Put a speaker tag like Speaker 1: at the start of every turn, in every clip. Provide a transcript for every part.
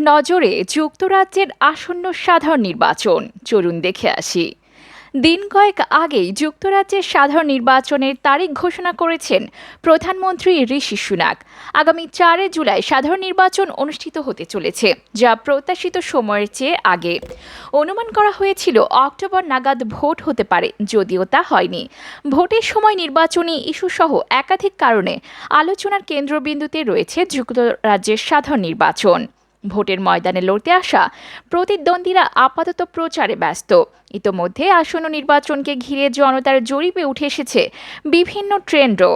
Speaker 1: নজরে যুক্তরাজ্যের আসন্ন সাধারণ নির্বাচন। চলুন দেখে আসি। দিন কয়েক আগেই যুক্তরাজ্যের সাধারণ নির্বাচনের তারিখ ঘোষণা করেছেন প্রধানমন্ত্রী ঋষি সুনাক। আগামী চারে জুলাই সাধারণ নির্বাচন অনুষ্ঠিত হতে চলেছে, যা প্রত্যাশিত সময়ের চেয়ে আগে। অনুমান করা হয়েছিল অক্টোবর নাগাদ ভোট হতে পারে, যদিও তা হয়নি। ভোটের সময় নির্বাচনী ইস্যুসহ একাধিক কারণে আলোচনার কেন্দ্রবিন্দুতে রয়েছে যুক্তরাজ্যের সাধারণ নির্বাচন। ভোটের ময়দানে লড়তে আসা প্রতিদ্বন্দ্বীরা আপাতত প্রচারে ব্যস্ত। ইতোমধ্যে আসন্ন নির্বাচনকে ঘিরে জনতার জরিপে উঠে এসেছে বিভিন্ন ট্রেন্ডও।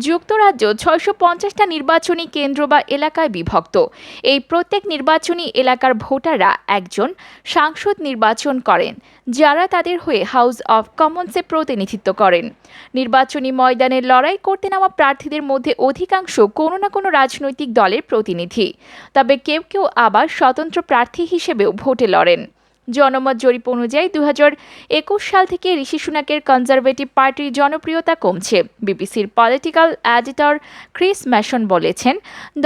Speaker 1: যুক্তরাজ্য ছয়শো পঞ্চাশটা নির্বাচনী কেন্দ্র বা এলাকায় বিভক্ত। এই প্রত্যেক নির্বাচনী এলাকার ভোটাররা একজন সাংসদ নির্বাচন করেন, যারা তাদের হয়ে হাউস অব কমন্সে প্রতিনিধিত্ব করেন। নির্বাচনী ময়দানে লড়াই করতে নেওয়া প্রার্থীদের মধ্যে অধিকাংশ কোনো না কোনো রাজনৈতিক দলের প্রতিনিধি। তবে কেউ কেউ আবার স্বতন্ত্র প্রার্থী হিসেবেও ভোটে লড়েন। জনমত জরিপ অনুযায়ী দু একুশ সাল থেকে ঋষি সুনাকের কনজারভেটিভ পার্টির জনপ্রিয়তা কমছে। বিবিসির পলিটিক্যাল এডিটর ক্রিস ম্যাশন বলেছেন,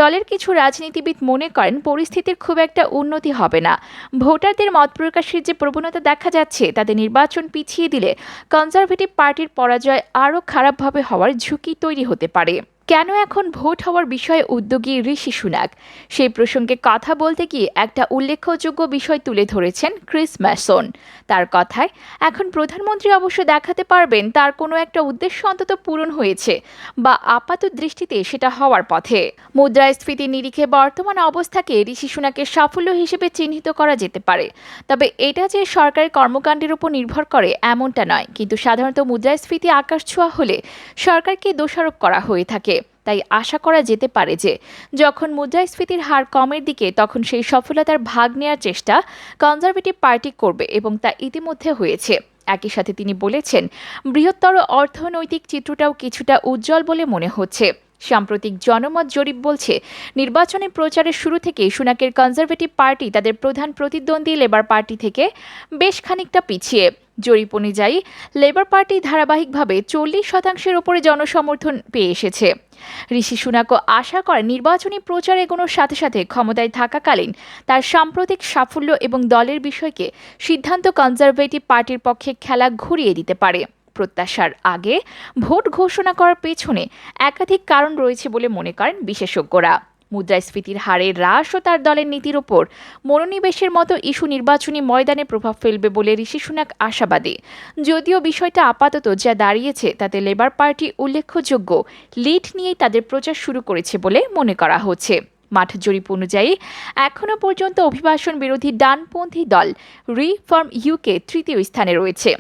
Speaker 1: দলের কিছু রাজনীতিবিদ মনে করেন পরিস্থিতির খুব একটা উন্নতি হবে না। ভোটারদের মত প্রকাশের যে প্রবণতা দেখা যাচ্ছে, তাতে নির্বাচন পিছিয়ে দিলে কনজারভেটিভ পার্টির পরাজয় আরও খারাপভাবে হওয়ার ঝুঁকি তৈরি হতে পারে। কেন এখন ভোট হওয়ার বিষয়ে উদ্যোগী ঋষি সুনাক সেই প্রসঙ্গে কথা বলতে গিয়ে একটা উল্লেখযোগ্য বিষয় তুলে ধরেছেন ক্রিস ম্যাসন। তার কথায়, এখন প্রধানমন্ত্রী অবশ্য দেখাতে পারবেন তার কোনো একটা উদ্দেশ্য অন্তত পূরণ হয়েছে বা আপাত দৃষ্টিতে সেটা হওয়ার পথে। মুদ্রাস্ফীতির নিরিখে বর্তমান অবস্থাকে ঋষি সুনাকের সাফল্য হিসেবে চিহ্নিত করা যেতে পারে। তবে এটা যে সরকারের কর্মকাণ্ডের উপর নির্ভর করে এমনটা নয়। কিন্তু সাধারণত মুদ্রাস্ফীতি আকাশ ছোঁয়া হলে সরকারকে দোষারোপ করা হয়ে থাকে। তাই আশা করা যেতে পারে যে, যখন মুদ্রাস্ফীতির হার কমের দিকে, তখন সেই সফলতার ভাগ নেওয়ার চেষ্টা কনজারভেটিভ পার্টি করবে এবং তা ইতিমধ্যে হয়েছে। একই সাথে তিনি বলেছেন, বৃহত্তর অর্থনৈতিক চিত্রটাও কিছুটা উজ্জ্বল বলে মনে হচ্ছে। সাম্প্রতিক জনমত জরিপ বলছে, নির্বাচনী প্রচারের শুরু থেকেই সুনাকের কনজারভেটিভ পার্টি তাদের প্রধান প্রতিদ্বন্দ্বী লেবার পার্টি থেকে বেশ খানিকটা পিছিয়ে। জরিপ অনুযায়ী লেবার পার্টি ধারাবাহিকভাবে চল্লিশ শতাংশের ওপরে জনসমর্থন পেয়ে এসেছে। ঋষি সুনাকও আশা করে নির্বাচনী প্রচার এগোনোর সাথে সাথে ক্ষমতায় থাকাকালীন তার সাম্প্রতিক সাফল্য এবং দলের বিষয়কে সিদ্ধান্ত কনজারভেটিভ পার্টির পক্ষে খেলা ঘুরিয়ে দিতে পারে। প্রত্যাশার আগে ভোট ঘোষণা করার পেছনে একাধিক কারণ রয়েছে বলে মনে করেন বিশেষজ্ঞরা। মুদ্রাস্ফীতির হারে হ্রাস ও তার দলের নীতির ওপর মনোনিবেশের মতো ইস্যু নির্বাচনী ময়দানে প্রভাব ফেলবে বলে ঋষি সুনাক আশাবাদী। যদিও বিষয়টা আপাতত যা দাঁড়িয়েছে তাতে লেবার পার্টি উল্লেখযোগ্য লিড নিয়েই তাদের প্রচার শুরু করেছে বলে মনে করা হচ্ছে। মাঠ জরিপ অনুযায়ী এখনও পর্যন্ত অভিবাসন বিরোধী ডানপন্থী দল রিফর্ম ইউকে তৃতীয় স্থানে রয়েছে।